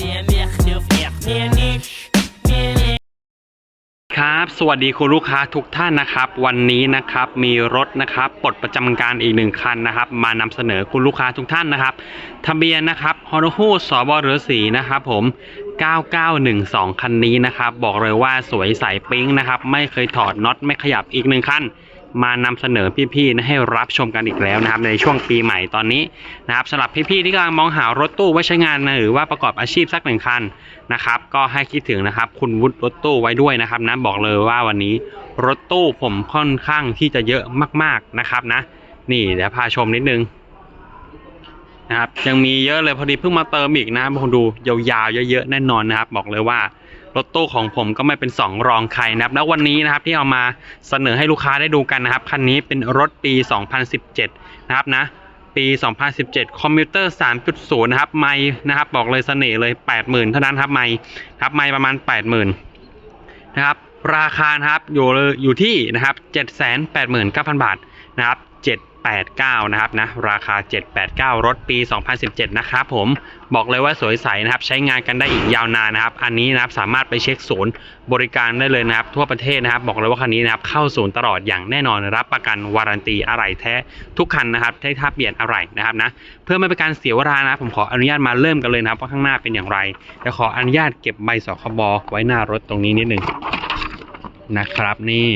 Meer meer genoeg, meer meer niet. Meer meer. ครับสวัสดีคุณลูกค้าทุกท่านนะครับ วันนี้นะครับมีรถนะครับปลดประจำการอีกหนึ่งคันนะครับ มานำเสนอคุณลูกค้าทุกท่านนะครับ ทะเบียนนะครับฮอร์ฮูสบเรือสีนะครับผม 9912 คันนี้นะครับ บอกเลยว่าสวยใสปิ๊งนะครับ ไม่เคยถอดน็อตไม่ขยับอีกหนึ่งคัน มานำเสนอพี่ๆให้รับชมกันอีกแล้วนะครับในช่วงปีใหม่ตอนนี้นะครับสำหรับพี่ๆที่กำลังมองหารถตู้ไว้ใช้งานนะหรือว่าประกอบอาชีพสักหนึ่งคันนะครับก็ให้คิดถึงนะครับคุณวุฒิรถตู้ไว้ด้วยนะครับนะบอกเลยว่าวันนี้รถตู้ผมค่อนข้างที่จะเยอะมากๆนะครับนะ นี่เดี๋ยวพาชมนิดนึงนะครับยังมีเยอะเลยพอดีเพิ่งมาเติมอีกนะครับผมดูยาวๆเยอะๆแน่นอนนะครับ บอกเลยว่า รถตู้ของผมก็ไม่เป็นสองรองใครนะครับแล้ววันนี้นะครับที่เอามาเสนอให้ลูกค้าได้ดูกันนะครับคันนี้เป็นรถปี 2017 นะครับนะปี 2017 คอมพิวเตอร์ 3.0 นะครับ ไม่นะครับบอกเลยเสน่ห์เลย 80,000 เท่านั้นครับไม่ครับไม่ประมาณ 80,000 นะครับ ราคาครับอยู่เลยอยู่ที่นะครับ 789,000 บาทนะครับ 789 นะครับนะราคา 789 รถปี 2017 นะครับผมบอกเลยว่าสวยใสนะครับใช้งานกันได้อีกยาวนานนะครับ อันนี้นะครับสามารถไปเช็คศูนย์บริการได้เลยนะครับ ทั่วประเทศนะครับ บอกเลยว่าคันนี้นะครับเข้าศูนย์ตลอดอย่างแน่นอนรับประกันวารันตีอะไหล่แท้ทุกคันนะครับให้ถ้าเปลี่ยนอะไหล่นะครับนะเพื่อไม่เป็นการเสียเวลานะผมขออนุญาตมาเริ่มกันเลยนะครับว่าข้างหน้าเป็นอย่างไรจะขออนุญาตเก็บใบสคบไว้หน้ารถตรงนี้นิดหนึ่งนะครับนี่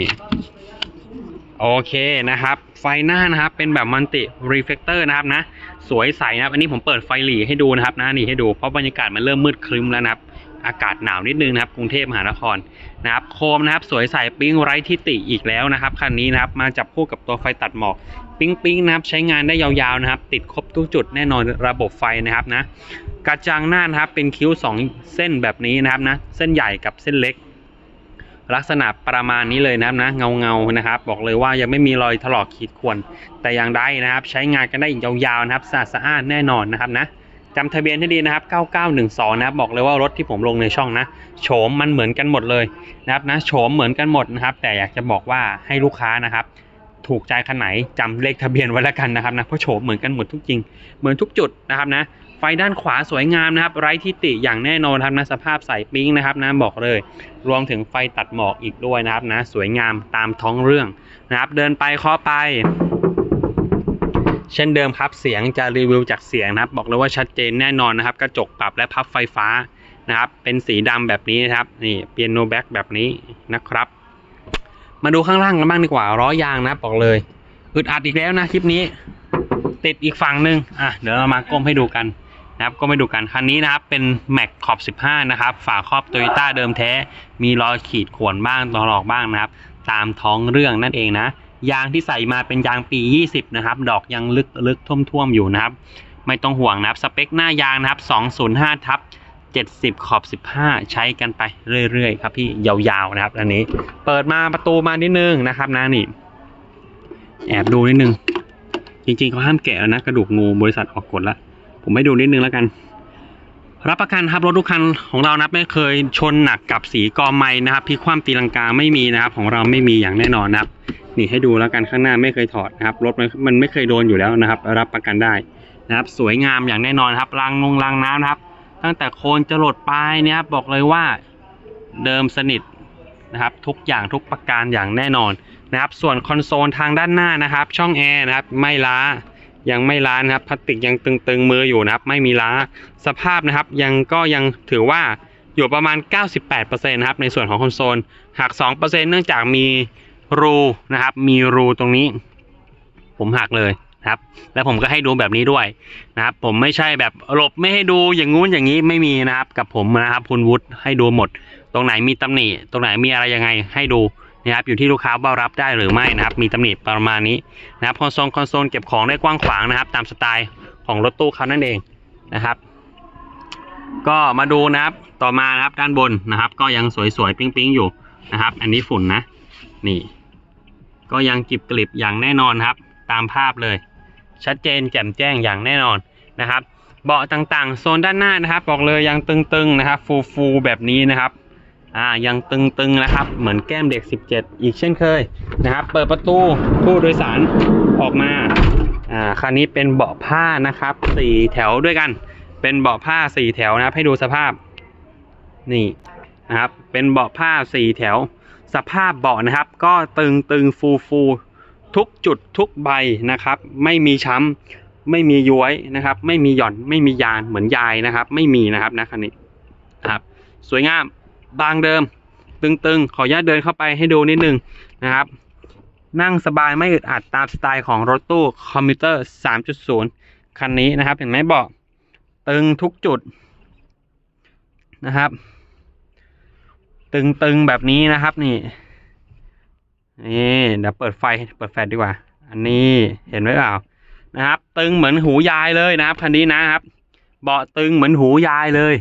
โอเคนะครับ ไฟหน้านะครับเป็นแบบมันติรีเฟกเตอร์นะครับนะ สวยใสนะครับอันนี้ผมเปิดไฟหลีให้ดูนะครับนะนี่ให้ดูเพราะบรรยากาศมันเริ่มมืดครึ้มแล้วนะครับ อากาศหนาวนิดนึงนะครับ กรุงเทพมหานครนะครับโคมนะครับสวยใสปิ้งไร้ทิฏฐิอีกแล้วนะครับคันนี้นะครับมาจับคู่กับตัวไฟตัดหมอกปิ้งปิ้งนะครับใช้งานได้ยาวๆนะครับ ติดครบทุกจุดแน่นอนระบบไฟนะครับนะกระจังหน้านะครับเป็นคิ้วสองเส้นแบบนี้นะครับนะเส้นใหญ่กับเส้นเล็ก ลักษณะประมาณนี้เลยนะครับนะเงาเงานะครับ บอกเลยว่ายังไม่มีรอยถลอกขีดข่วนแต่อย่างใดนะครับ ใช้งานกันได้อีกยาวๆนะครับสะอาดสะอานแน่นอนนะครับนะจำทะเบียนให้ดีนะครับ 9912 นะครับ บอกเลยว่ารถที่ผมลงในช่องนะ โฉมมันเหมือนกันหมดเลยนะครับนะ โฉมเหมือนกันหมดนะครับ แต่อยากจะบอกว่าให้ลูกค้านะครับ ถูกใจคันไหนจำเลขทะเบียนไว้แล้วกันนะครับนะ เพราะโฉมเหมือนกันหมดทุกจริง เหมือนทุกจุดนะครับนะ ไฟด้านขวาสวยงามนะครับ ไร้ทิฏฐิอย่างแน่นอนครับนะสภาพใสปิ๊งนะครับนะบอกเลย รวมถึงไฟตัดหมอกอีกด้วยนะครับนะสวยงามตามท้องเรื่องนะครับ เดินไปเคาะไป เช่นเดิมครับเสียงจะรีวิวจากเสียงนะครับ บอกเลยว่าชัดเจนแน่นอนนะครับ กระจกปรับและพับไฟฟ้านะครับ เป็นสีดำแบบนี้นะครับนี่เปียโนแบ็กแบบนี้นะครับ มาดูข้างล่างกันบ้างดีกว่าล้อยางนะบอกเลยอึดอัดอีกแล้วนะคลิปนี้ติดอีกฝั่งหนึ่งอะ เดี๋ยวเรามาก้มให้ดูกัน นะครับก้มให้ดูกันคันนี้นะครับเป็น Mac ขอบ 15 นะครับ ฝาครอบ Toyota เดิมแท้ มีรอยขีดข่วนบ้างตลอกบ้างนะครับ ตามท้องเรื่องนั่นเองนะ ยางที่ใส่มาเป็นยางปี 20 นะครับ ดอกยังลึกลึกท่วมๆอยู่นะครับ ไม่ต้องห่วงนะครับ สเปคหน้ายางนะครับ 205 ทับ 70 ขอบ 15 ใช้กันไปเรื่อยๆ ครับพี่ยาวๆนะครับอันนี้ เปิดมาประตูมานิดนึงนะครับนะนี่ แอบดูนิดนึง จริงๆเขาห้ามแกะแล้วนะกระดูกงูบริษัทออกกฎแล้ว ผมให้ดูนิดนึงแล้วกัน รับประกันครับรถทุกคันของเรานะไม่เคยชนหนักกับสีกอไม้นะครับพลิกคว่ำตีลังกาไม่มีนะครับ ของเราไม่มีอย่างแน่นอนนะครับ นี่ให้ดูแล้วกันข้างหน้าไม่เคยถอดนะครับรถมันมันไม่เคยโดนอยู่แล้วนะครับ รับประกันได้นะครับ สวยงามอย่างแน่นอนครับรางนงรางน้ำนะครับ ตั้งแต่โคนจรดปลายเนี่ยบบอกเลยว่าเดิมสนิทนะครับทุกอย่างทุกประการอย่างแน่นอนนะครับ ส่วนคอนโซลทางด้านหน้านะครับ ช่องแอร์นะครับ ไม่ล้า ยังไม่ล้านะครับพลาสติกยังตึงๆมืออยู่นะครับ ไม่มีล้าสภาพนะครับ ยังก็ยังถือว่าอยู่ประมาณ 98%นะครับในส่วนของคอนโซลหัก 2%เนื่องจากมีรูนะครับ มีรูตรงนี้ ผมหักเลยนะครับ แล้วผมก็ให้ดูแบบนี้ด้วยนะครับ ผมไม่ใช่แบบหลบไม่ให้ดูอย่างงู้นอย่างนี้ไม่มีนะครับ กับผมนะครับคุณวุฒิให้ดูหมด ตรงไหนมีตำหนิตรงไหนมีอะไรยังไงให้ดู นะครับอยู่ที่ลูกค้าว่ารับได้หรือไม่นะครับ มีตำหนิประมาณนี้นะครับคอนโซลคอนโซลเก็บของได้กว้างขวางนะครับ ตามสไตล์ของรถตู้เขานั่นเองนะครับ ก็มาดูนะครับต่อมานะครับด้านบนนะครับ ก็ยังสวยๆปิ๊งๆอยู่นะครับ อันนี้ฝุ่นนะ นี่ ก็ยังจิบกลิบอย่างแน่นอนครับ ตามภาพเลย ชัดเจนแจ่มแจ้งอย่างแน่นอนนะครับ เบาะต่างๆ โซนด้านหน้านะครับ บอกเลยยังตึงๆนะครับ ฟูๆแบบนี้นะครับ อ่ายังตึงๆนะครับ เหมือนแก้มเด็ก 17 อีกเช่นเคยนะครับ เปิดประตูผู้โดยสารออกมาอ่าคันนี้เป็นเบาะผ้านะครับสี่แถวด้วยกัน เป็นเบาะผ้าสี่แถวนะครับให้ดูสภาพนี่นะครับ เป็นเบาะผ้าสี่แถว สภาพเบาะนะครับ ก็ตึงตึงฟูฟูทุกจุดทุกใบนะครับ ไม่มีช้ำไม่มีย้วยนะครับ ไม่มีหย่อนไม่มียานเหมือนยายนะครับ ไม่มีนะครับนะคันนี้ครับ สวยงาม บางเดิม ตึงๆ ขออนุญาตเดินเข้าไปให้ดูนิดนึงนะครับ นั่งสบายไม่อึดอัดตามสไตล์ของรถตู้คอมพิวเตอร์ 3.0 คันนี้นะครับ เห็นไหมเบาะตึงทุกจุดนะครับ ตึงๆ แบบนี้นะครับนี่นี่เดี๋ยวเปิดไฟเปิดแฟลชดีกว่า อันนี้เห็นไหมเปล่านะครับ ตึงเหมือนหูยายเลยนะครับคันนี้นะครับ เบาะตึงเหมือนหูยายเลย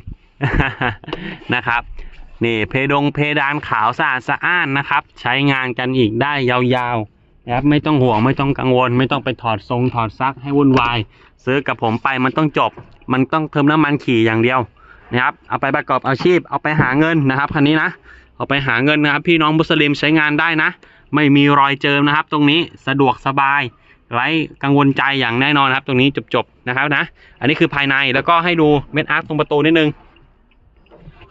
นะครับ นี่เพดงเพดานขาวสะอาดสะอ้านนะครับ ใช้งานกันอีกได้ยาวๆนะครับไม่ต้องห่วงไม่ต้องกังวล ไม่ต้องไปถอดทรงถอดซักให้วุ่นวาย ซื้อกับผมไปมันต้องจบ มันต้องเติมน้ำมันขี่อย่างเดียวนะครับเอาไปประกอบอาชีพเอาไปหาเงินนะครับคันนี้นะเอาไปหาเงินนะครับ พี่น้องมุสลิมใช้งานได้นะ ไม่มีรอยเจิมนะครับ ตรงนี้สะดวกสบายไร้กังวลใจอย่างแน่นอนนครับ ตรงนี้จบๆนะครับนะ อันนี้คือภายในแล้วก็ให้ดูเม็ดอาร์ตตรงประตูนิดนึง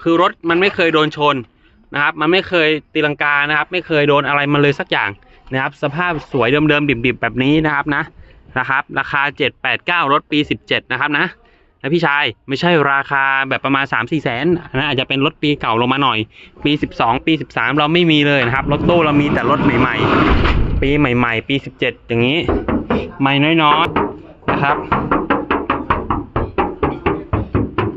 คือรถมันไม่เคยโดนชนนะครับ มันไม่เคยตีลังกานะครับ ไม่เคยโดนอะไรมาเลยสักอย่างนะครับ สภาพสวยเดิมๆดิบๆแบบนี้นะครับนะนะครับ ราคา 789 รถปี 17 นะครับนะนะพี่ชายไม่ใช่ราคาแบบประมาณ 3 4แสนนะอาจจะเป็นรถปีเก่าลงมาหน่อย ปี 12 ปี 13 เราไม่มีเลยนะครับ รถตู้เรามีแต่รถใหม่ ๆ ปีใหม่ ๆ ปี 17 อย่างนี้ไม่น้อยๆนะครับ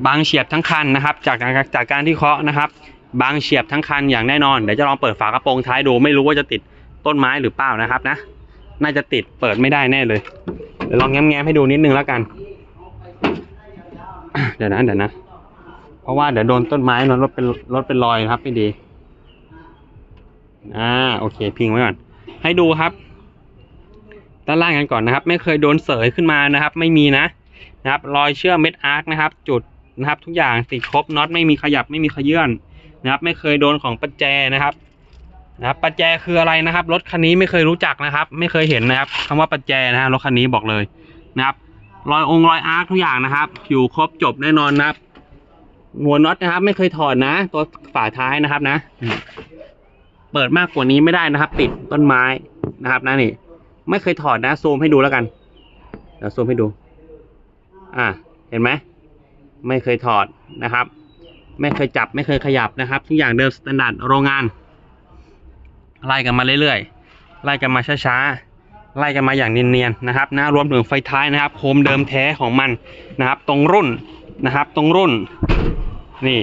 บางเฉียบทั้งคันนะครับ จากจากการที่เคาะนะครับ บางเฉียบทั้งคันอย่างแน่นอนเดี๋ยวจะลองเปิดฝากระโปรงท้ายดูไม่รู้ว่าจะติดต้นไม้หรือเปล่านะครับนะ น่าจะติดเปิดไม่ได้แน่เลยเดี๋ยวลองแง้มๆให้ดูนิดนึงแล้วกัน เดี๋ยวนะเดี๋ยวนะ เพราะว่าเดี๋ยวโดนต้นไม้รถเป็นรถเป็นรอยนะครับไม่ดีอ่าโอเค พิงไว้ก่อน ให้ดูครับ ด้านล่างกันก่อนนะครับ ไม่เคยโดนเสยขึ้นมานะครับ ไม่มีนะนะครับ รอยเชื่อมเม็ดอาร์คนะครับ จุด นะครับ ทุกอย่างติดครบน็อตไม่มีขยับไม่มีขยื่นนะครับ ไม่เคยโดนของประแจนะครับนะครับประแจคืออะไรนะครับรถคันนี้ไม่เคยรู้จักนะครับ ไม่เคยเห็นนะครับคำว่าประแจนะฮะรถคันนี้บอกเลยนะครับรอยองค์รอยอาร์คทุกอย่างนะครับ อยู่ครบจบแน่นอนนะครับหัวน็อตนะครับ ไม่เคยถอดนะ ตัวฝาท้ายนะครับนะ เปิดมากกว่านี้ไม่ได้นะครับ ติดต้นไม้นะครับนะนี่ ไม่เคยถอดนะ ซูมให้ดูแล้วกันเดี๋ยวซูมให้ดู อ่า เห็นไหม ไม่เคยถอดนะครับ ไม่เคยจับไม่เคยขยับนะครับ ทุกอย่างเดิมสแตนดาร์ดโรงงานไล่กันมาเรื่อยๆไล่กันมาช้าๆไล่กันมาอย่างเนียนๆนะครับนะรวมถึงไฟท้ายนะครับ โคมเดิมแท้ของมันนะครับ ตรงรุ่นนะครับ ตรงรุ่นนี่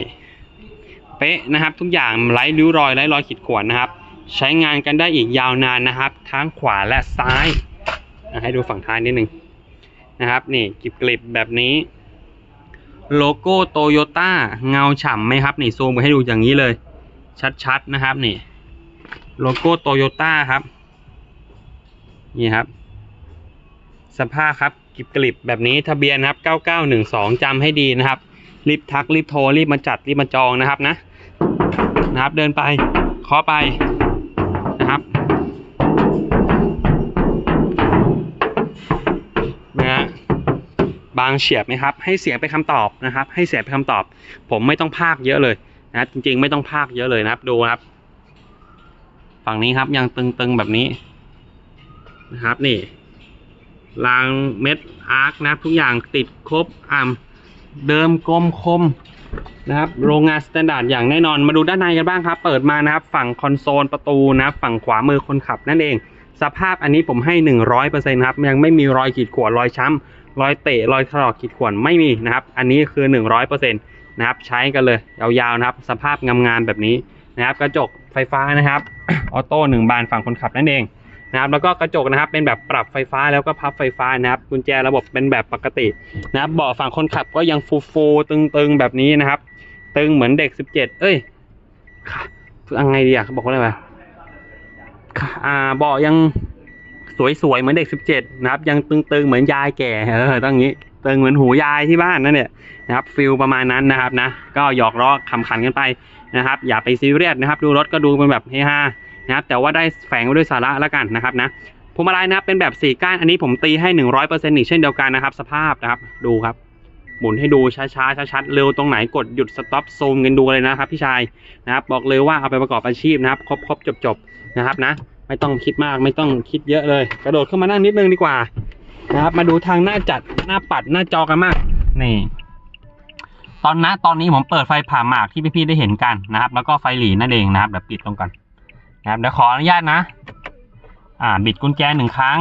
เป๊ะนะครับ ทุกอย่างไร้ริ้วรอยไร้รอยขีดข่วนนะครับ ใช้งานกันได้อีกยาวนานนะครับ ทั้งขวาและซ้ายให้ดูฝั่งท้ายนิดนึงนะครับ นี่กริบกริบแบบนี้ โลโก้โตโยต้าเงาฉ่ำไหมครับ นี่ซูมให้ดูอย่างนี้เลย ชัดๆนะครับนี่ โลโก้โตโยต้าครับ นี่ครับ สภาพครับกริบกริบแบบนี้ทะเบียนครับ 9912จำให้ดีนะครับ รีบทักรีบโทรรีบมาจัดรีบมาจองนะครับนะ นะครับเดินไปเคาะไปางเฉียบไหมครับ ให้เสียงเป็นคำตอบนะครับ ให้เสียงเป็นคำตอบ ผมไม่ต้องพากเยอะเลยนะจริงๆ ไม่ต้องพากเยอะเลยนะครับ ดูนะครับ ฝั่งนี้ครับยังตึงๆแบบนี้นะครับ นี่รางเม็ดอาร์คนะทุกอย่างติดครบอ่ำเดิมกลมคมนะครับ โรงงานสแตนดาร์ดอย่างแน่นอนมาดูด้านในกันบ้างครับ เปิดมานะครับ ฝั่งคอนโซลประตูนะฝั่งขวามือคนขับนั่นเอง สภาพอันนี้ผมให้ 100%ครับ ยังไม่มีรอยขีดข่วนรอยช้ำ รอยเตะรอยถลอกขีดข่วนไม่มีนะครับ อันนี้คือ 100%นะครับใช้กันเลยยาวๆนะครับ สภาพงามๆแบบนี้นะครับ กระจกไฟฟ้านะครับออโต้หนึ่งบานฝั่งคนขับนั่นเองนะครับแล้วก็กระจกนะครับเป็นแบบปรับไฟฟ้าแล้วก็พับไฟฟ้านะครับกุญแจระบบเป็นแบบปกตินะครับเบาะฝั่งคนขับก็ยังฟูๆตึงๆแบบนี้นะครับ ตึงเหมือนเด็ก 17 เอ้ยค่ะยังไงดีอะเขาบอกว่าอะไรวะอ่าเบาะยัง สวยๆเหมือนเด็กสิบเจ็ดนะครับ ยังตึงๆเหมือนยายแก่เออต้องงี้ตึงเหมือนหูยายที่บ้านนั่นเนี่ยนะครับฟิลประมาณนั้นนะครับนะ ก็หยอกล้อคำขันกันไปนะครับ อย่าไปซีเรียสนะครับ ดูรถก็ดูเป็นแบบเฮฮานะครับ แต่ว่าได้แฝงไว้ด้วยสาระแล้วกันนะครับนะพวงมาลัยนะครับเป็นแบบสี่ก้านอันนี้ผมตีให้หนึ่งร้อยเปอร์เซ็นต์อีกเช่นเดียวกันนะครับ สภาพนะครับดูครับหมุนให้ดูช้าๆชัดๆเร็วตรงไหนกดหยุดสต็อปซูมกันดูเลยนะครับพี่ชายนะครับ บอกเลยว่าเอาไปประกอบอาชีพนะครับ ครบครบจบจบๆนะครับนะ ไม่ต้องคิดมากไม่ต้องคิดเยอะเลย กระโดดเข้ามานั่งนิดนึงดีกว่า นะครับ มาดูทางหน้าจัดหน้าปัดหน้าจอกันมากนี่ ตอนนะตอนนี้ผมเปิดไฟผ่าหมากที่พี่ๆได้เห็นกันนะครับ แล้วก็ไฟหลีนั่นเองนะครับเดี๋ยวปิดลงก่อนนะครับเดี๋ยวขออนุญาตนะ อ่า บิดกุญแจหนึ่งครั้ง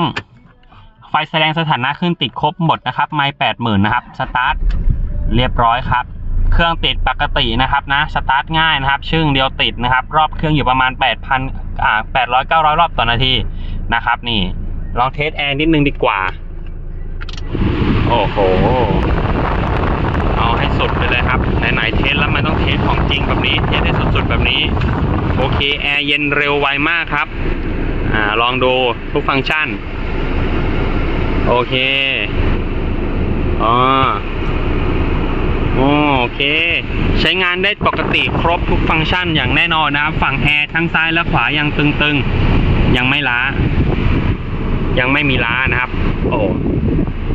ไฟแสดงสถานะขึ้นติดครบหมดนะครับ ไม่แปดหมื่นนะครับ สตาร์ทเรียบร้อยครับ เครื่องติดปกตินะครับนะสตาร์ทง่ายนะครับ ชึ่งเดียวติดนะครับ รอบเครื่องอยู่ประมาณ 8,000อ่า800 900 รอบต่อนาทีนะครับ นี่ลองเทสแอร์นิดนึงดีกว่า โอ้โห เอาให้สุดไปเลยครับ ไหนๆเทสแล้วมันต้องเทสของจริงแบบนี้ เทสให้สุดๆแบบนี้ โอเค แอร์เย็นเร็วไวมากครับ อ่า ลองดูทุกฟังก์ชัน โอเค อ๋อโอ เค ใช้งานได้ปกติครบทุกฟังก์ชันอย่างแน่นอนนะครับ ฝั่งแอร์ทั้งซ้ายและขวายังตึงๆ ยังไม่ล้า ยังไม่มีล้านะครับ โอ้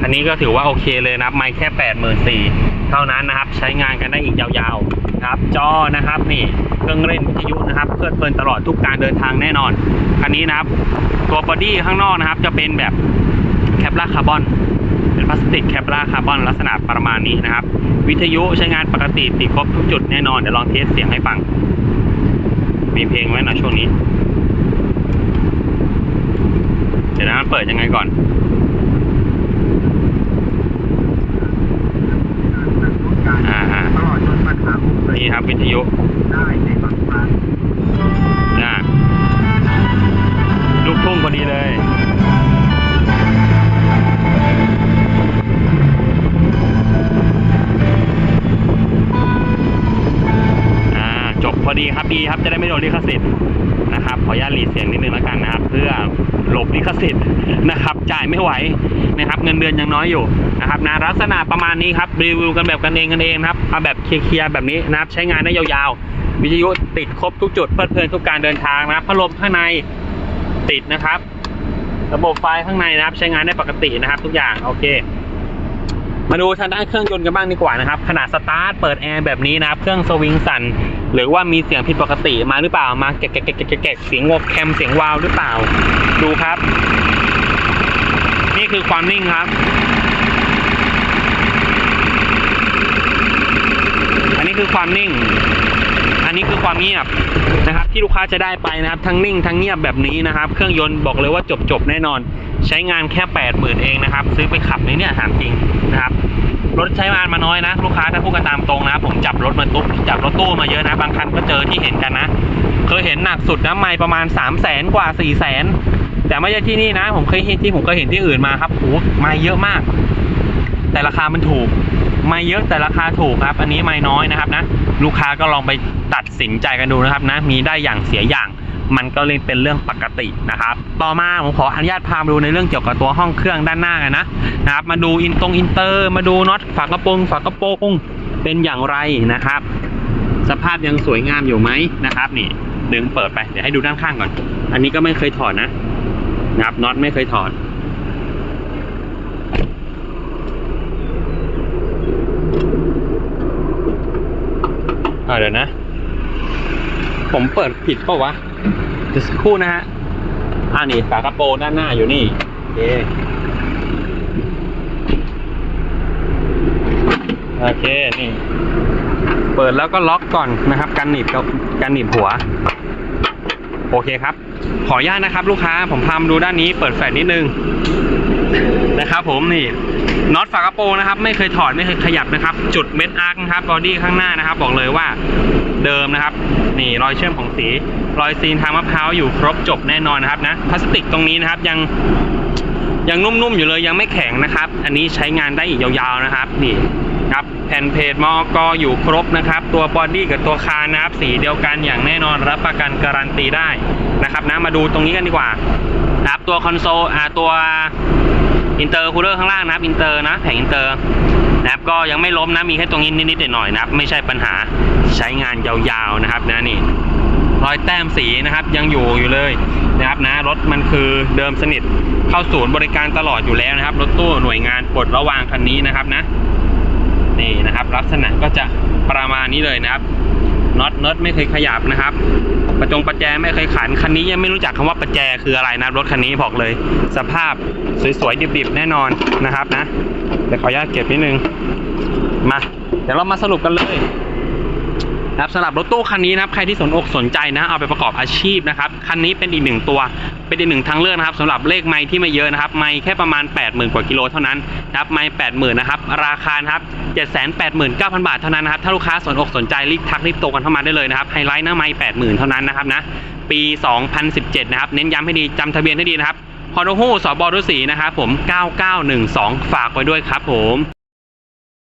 อันนี้ก็ถือว่าโอเคเลยนะครับ ไม่แค่แปดหมื่นสี่เท่านั้นนะครับ ใช้งานกันได้อีกยาวๆนะครับ จอนะครับนี่เครื่องเล่นวิทยุนะครับเพลิดเพลินตลอดทุกการเดินทางแน่นอน คันนี้นะครับ ตัวบอดี้ข้างนอกนะครับ จะเป็นแบบ แคปลาคาร์บอน เป็นพลาสติกแคปลาคาร์บอนลักษณะประมาณนี้นะครับ วิทยุใช้งานปกติติดครบทุกจุดแน่นอน เดี๋ยวลองเทสเสียงให้ฟัง มีเพลงไว้หน่อยช่วงนี้ เดี๋ยวนะเปิดยังไงก่อน นะครับ เงินเดือนยังน้อยอยู่นะครับนะลักษณะประมาณนี้ครับรีวิวกันแบบกันเองกันเองนะครับเอาแบบเคลียร์แบบนี้นะครับใช้งานได้ยาวๆ วิทยุติดครบทุกจุดเพลิดเพลินทุกการเดินทางนะครับพัดลมข้างในติดนะครับ ระบบไฟข้างในนะครับ ใช้งานได้ปกตินะครับ ทุกอย่างโอเคมาดูทางด้านเครื่องยนต์กันบ้างดีกว่านะครับขนาดสตาร์ทเปิดแอร์แบบนี้นะครับ เครื่องสวิงสั่นหรือว่ามีเสียงผิดปกติมาหรือเปล่ามาแกะแกะแกะแกะแกะเสียงวอแคมเสียงวาวหรือเปล่า ดูครับ คือความนิ่งครับ อันนี้คือความนิ่ง อันนี้คือความเงียบนะครับ ที่ลูกค้าจะได้ไปนะครับ ทั้งนิ่งทั้งเงียบแบบนี้นะครับ เครื่องยนต์บอกเลยว่าจบจบแน่นอน ใช้งานแค่แปดหมื่นเองนะครับ ซื้อไปขับในเนี่ยถามจริงนะครับรถใช้งานมาน้อยนะ ลูกค้าถ้าพูดกันตามตรงนะ ผมจับรถมาตุ๊กจับรถตู้มาเยอะนะ บางคันก็เจอที่เห็นกันนะ เคยเห็นหนักสุดนะไม่ประมาณ3 0 0แสนกว่า4 0 0แสน แต่ไม่ใช่ที่นี่นะ ผมเคยเห็นที่ผมเคยเห็นที่อื่นมาครับโอ้ไม่เยอะมาก แต่ราคามันถูก ไม่เยอะแต่ราคาถูกครับ อันนี้ไม่น้อยนะครับนะ ลูกค้าก็ลองไปตัดสินใจกันดูนะครับนะ มีได้อย่างเสียอย่าง มันก็เลยเป็นเรื่องปกตินะครับ ต่อมาผมขออนุญาตพามาดูในเรื่องเกี่ยวกับตัวห้องเครื่องด้านหน้ากันนะนะครับ มาดูอินตรงอินเตอร์ มาดูน็อตฝากระโปรงฝากระโปรงเป็นอย่างไรนะครับ สภาพยังสวยงามอยู่ไหมนะครับ นี่ดึงเปิดไปเดี๋ยวให้ดูด้านข้างก่อน อันนี้ก็ไม่เคยถอดนะ นะครับน็อตไม่เคยถอดเดี๋ยวนะ ผมเปิดผิดเปล่าวะเดี๋ยวสักครู่นะฮะอ่านี่ฝากระโปรงด้านหน้าอยู่นี่โอเคโอเค นี่ เปิดแล้วก็ล็อกก่อนนะครับ กันหนีบกับกันหนีบหัว โอเคครับ ขออนุญาตนะครับ ลูกค้าผมพามาดูด้านนี้เปิดแฟลชนิดนึงนะครับ ผมนี่น็อตฝากระโปรงนะครับ ไม่เคยถอดไม่เคยขยับนะครับ จุดเม็ดอาร์คนะครับบอดี้ข้างหน้านะครับ บอกเลยว่าเดิมนะครับ นี่รอยเชื่อมของสี รอยซีนทางมะพร้าวอยู่ครบจบแน่นอนนะครับนะพลาสติกตรงนี้นะครับยังยังนุ่มๆอยู่เลยยังไม่แข็งนะครับ อันนี้ใช้งานได้อีกยาวๆนะครับ นี่ครับ ผ่นเพจมอก็อยู่ครบนะครับ ตัวบอดี้กับตัวคานนะครับสีเดียวกันอย่างแน่นอนรับประกันการันตีได้นะครับนะมาดูตรงนี้กันดีกว่านะครับตัวคอนโซลอ่าตัวอินเตอร์คูลเลอร์ข้างล่างนะครับอินเตอร์นะแผงอินเตอร์นะครับก็ยังไม่ล้มนะมีแค่ตรงนี้นิดๆหน่อยๆนะครับ ไม่ใช่ปัญหาใช้งานยาวๆนะครับนะนี่รอยแต้มสีนะครับยังอยู่อยู่เลยนะครับนะรถมันคือเดิมสนิทเข้าศูนย์บริการตลอดอยู่แล้วนะครับ รถตู้หน่วยงานปลดระวางคันนี้นะครับนะ นี่นะครับ ลักษณะก็จะประมาณนี้เลยนะครับน็อตเนิร์ดไม่เคยขยับนะครับ ประจงประแจไม่เคยขัน คันนี้ยังไม่รู้จักคำว่าประแจคืออะไรนะรถคันนี้บอกเลย สภาพสวยๆดิบๆแน่นอนนะครับนะเดี๋ยวขออนุญาตเก็บนิดนึงมา เดี๋ยวเรามาสรุปกันเลย นะครับสำหรับรถตู้คันนี้นะครับใครที่สนอกสนใจนะเอาไปประกอบอาชีพนะครับคันนี้เป็นอีกหนึ่งตัว เป็นอีกหนึ่งทางเลือกนะครับสำหรับเลขไม้ที่ไม่เยอะนะครับไม้แค่ประมาณ 80,000 กว่ากิโลเท่านั้นนะครับไม้80,000นะครับราคาครับ789,000บาทเท่านั้นนะครับถ้าลูกค้าสนอกสนใจรีบทักรีบโตกันเข้ามาได้เลยนะครับไฮไลท์หน้าไม้80,000เท่านั้นนะครับนะปี 2017 นะครับ เน้นย้ำให้ดีจำทะเบียนให้ดีนะครับฮอนโฮสบดุสีนะครับผม 9912 ฝากไว้ด้วยครับผม